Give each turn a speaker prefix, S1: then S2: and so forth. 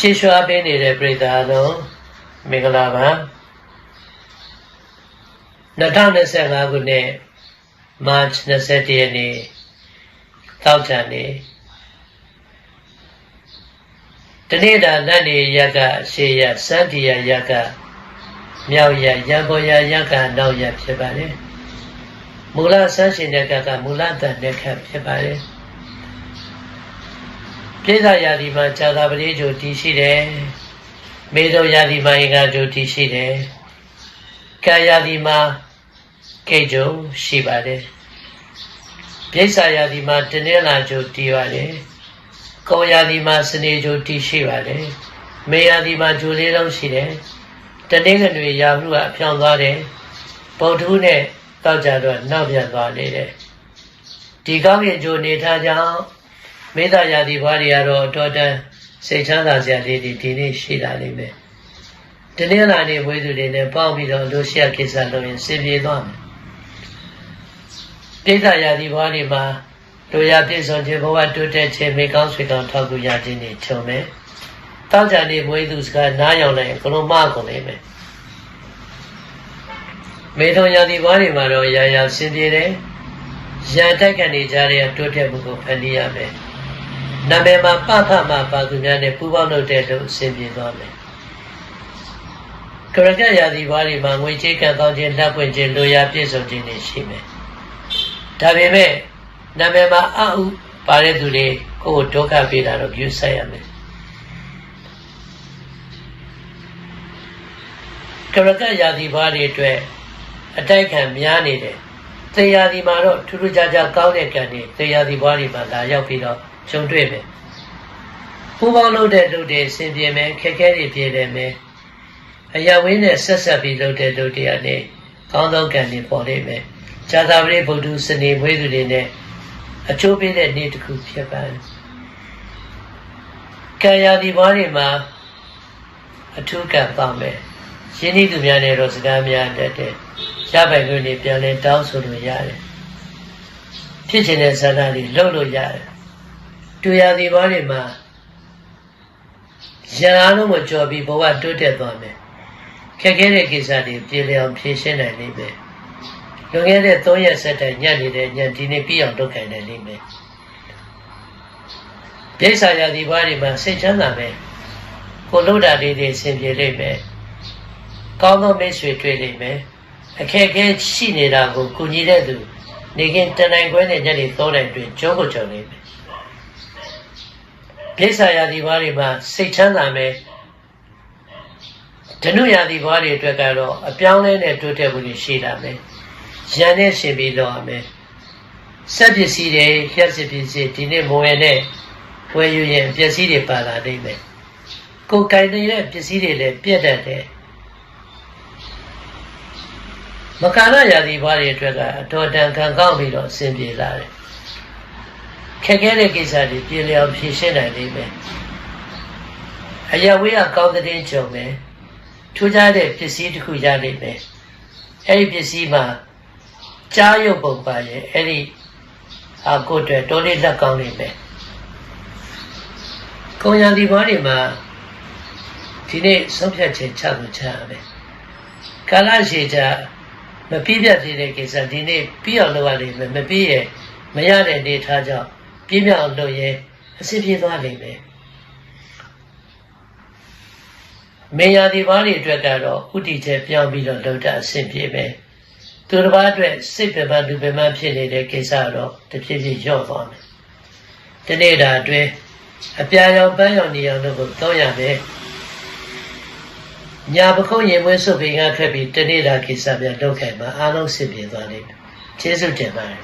S1: ချီးရွှာပေးနေတဲ့ပရိသတ်အလုံးမင်္ဂလာပါ2025ခုနှစ် March 21ရက်နေ့တောက်ချံနေ့တနေ့တာလက်နေရက်ကရှေ့ရစန္ဒီယရက်ကမြောက်ရရံပေါ်ရရက်ကနောက်ရဖြစ်ပါတယ်မူလဆန်းရှင်တဲ့ကကမူလတန်တဲ့ခတ်ဖြစ်ပါတယ် ပြိဿရာသီမှာဇာတာပတိကျိုတည်ရှိတယ်မေဇောရာသီမှာအင်္ဂါကျိုတည်ရှိတယ်ကာယာသီမှာကေကျိုရှိပါတယ်ပြိဿရာသီမှာတနင်္လာကျိုတည်ပါတယ်ကောယာသီမှာစနေကျိုတည်ရှိပါတယ်မေယာသီမှာကျိုလေးလုံးရှိတယ်တနင်္ဂနွေရာဟုကအဖြောင်းသွားတယ်ပုတ်ထုနဲ့တောက်ကြတော့နောက်ပြန်သွားနေတယ်ဒီကောင်းကင်ကျိုနေထားကြောင်း မေတ္တာရာသီဘွားတွေကတော့အတော်တန်စိတ်ချမ်းသာစရာလေးတွေဒီနေ့ရှိလာလိမ့်မယ်တနင်္လာနေ့ဝိသုတွေနဲ့ပေါင်းပြီးတော့လူရှက်ကိစ္စလုပ်ရင်စင်ပြေသွားမယ်ပိဋကရာသီဘွားတွေမှာလူရပြည့်စုံခြင်းဘဝတိုးတက်ခြင်းမိကောင်းဆွေကောင်းထောက်ကူရခြင်းတွေခြုံမယ်တောက်ကြနေဝိသုစကားနားရောက်လိုက်ဘလုံးမကုန်လိမ့်မယ်မေထုံရာသီဘွားတွေမှာတော့ရာရာစင်ပြေတယ်ရန်တက်ကနေကြတဲ့တိုးတက်မှုကိုဖန်တီးရမယ် နာမည်မှာပဖမှာပါသူများနဲ့ပူးပေါင်းလုပ်တဲ့လို့အစဉ်ပြေသွားမယ်ကရကရာသီဘွားတွေမှာငွေကြေးကံကောင်းခြင်းလက်ပွင့်ခြင်းလိုရာပြည့်စုံခြင်းတွေရှိမယ်ဒါပေမဲ့နာမည်မှာအဟုပါတဲ့သူတွေကိုယ်ဒုက္ခပေးတာတော့ပြုဆိုင်ရမယ်ကရကရာသီဘွားတွေအတွက်အတိုက်ခံများနေတယ် သေရာသီမှာတော့ထူးထူးခြားခြားကောင်းတဲ့ကံတွေသေရာသီဘွားတွေမှာလာရောက်ပြီးတော့ကြုံတွေ့မယ်ပူပေါင်းလုပ်တဲ့လူတွေအစဉ်ပြေမယ်ခက်ခဲတွေပြေတယ်မယ်အရာဝင်းနဲ့ဆက်ဆက်ပြီးလုပ်တဲ့လူတွေကနေကောင်းသောကံတွေပေါ်လိမ့်မယ်ဇာတာပရိဗုဒ္ဓစနေမွေးသူတွေနဲ့အကျိုးပေးတဲ့နေ့တစ်ခုဖြစ်ပါတယ်ကံရာဒီဘွားတွေမှာအထူးကံပါမယ် ရင်းနှီးသူများနဲ့တော့စကားများတတ်တယ်ရပိုင်ခွင့်တွေပြန်လဲတောင်းဆိုလို့ရတယ်ဖြစ်ချင်တဲ့ဇာတာတွေလုပ်လို့ရတယ်တူရသည်ဘာတွေမှာရန်အားလုံးကိုကြော်ပြီးဘဝတိုးတက်သွားမယ်ခက်ခဲတဲ့ကိစ္စတွေပြေလည်အောင်ဖြေရှင်းနိုင်လိမ့်မယ်လွန်ခဲ့တဲ့3ရက်ဆက်တိုင်ညံ့နေတဲ့ညံဒီနေ့ပြီးအောင်လုပ်ခိုင်းနိုင်လိမ့်မယ်ပြိဿာရာဒီဘာတွေမှာစိတ်ချမ်းသာမယ်ကိုလှုပ်တာလေးတွေဆင်ပြေလိမ့်မယ် ကောင်းသောမိတ်ဆွေတွေ့လိမ့်မယ်အခက်အခဲရှိနေတာကိုကုညီတဲ့သူနေခင်တနိုင်ခွဲနဲ့ညနေ3နိုင်တွင်ကျုံးကိုကျုံလိမ့်မယ်ပြိဿာရာဒီဘွားတွေမှာစိတ်ချမ်းသာမယ်ဓနုရာဒီဘွားတွေအတွက်ကတော့အပြောင်းလဲနဲ့တိုးတက်မှုတွေရှိလာမယ်ရန်နဲ့ရှင်ပြီးတော့မယ်စက်ပစ္စည်းတွေလျှက်စစ်ပစ္စည်းဒီနေ့မဝင်နဲ့ဝယ်ယူရင်ပစ္စည်းတွေပါလာနိုင်မယ်ကိုယ်ကင်နေတဲ့ပစ္စည်းတွေလည်းပြတ်တတ်တယ် မကာရရာသီဘွားတွေအတွက်ကအတော်တန်ခံကောင်းပြီးတော့အဆင်ပြေလာတယ်ခက်ခဲတဲ့ကိစ္စတွေပြေလည်အောင်ဖြေရှင်းနိုင်လိမ့်မယ်အရာဝေးကကောင်းတဲ့ကြုံမယ်ထူးခြားတဲ့ပစ္စည်းတစ်ခုရလိမ့်မယ်အဲ့ဒီပစ္စည်းမှာကြားရုပ်ပုံပါရဲ့အဲ့ဒီအကိုအတွက်တော်လေးလက်ကောင်းလိမ့်မယ်ကုံရံဒီဘွားတွေမှာဒီနေ့ဆုံးဖြတ်ချက်ချလို့ချရမယ်ကာလရှည်ကြ မပြီးပြတ်သေးတဲ့ကိစ္စဒီနေ့ပြီးအောင်လုပ်ရလိမ့်မယ်မပြီးရဲ့မရတဲ့အနေထားကြောင့်ပြင်းပြအောင်လုပ်ရင်အဆင်ပြေသွားလိမ့်မယ်မေယာဒီဘားတွေအတွက်ကတော့ဥတီချက်ပြောင်းပြီးတော့လုပ်တာအဆင်ပြေမယ်သူတစ်ပါးအတွက်စိတ်ပင်ပန်းလူပင်ပန်းဖြစ်နေတဲ့ကိစ္စတော့တဖြည်းဖြည်းလျော့သွားမယ်ဒီနေ့တာအတွင်းအပြာရောင်ပန်းရောင်နေရောင်တို့ကိုသုံးရမယ် ညာပခုံးရင်မွေးစုပ်ပင်ကထွက်ပြီးတနေ့တာကိစ္စပြန်လုပ်ခိုင်မှာအားလုံးစစ်ပြေသွားလိမ့်မယ်ကျေးဇူးတင်ပါတယ်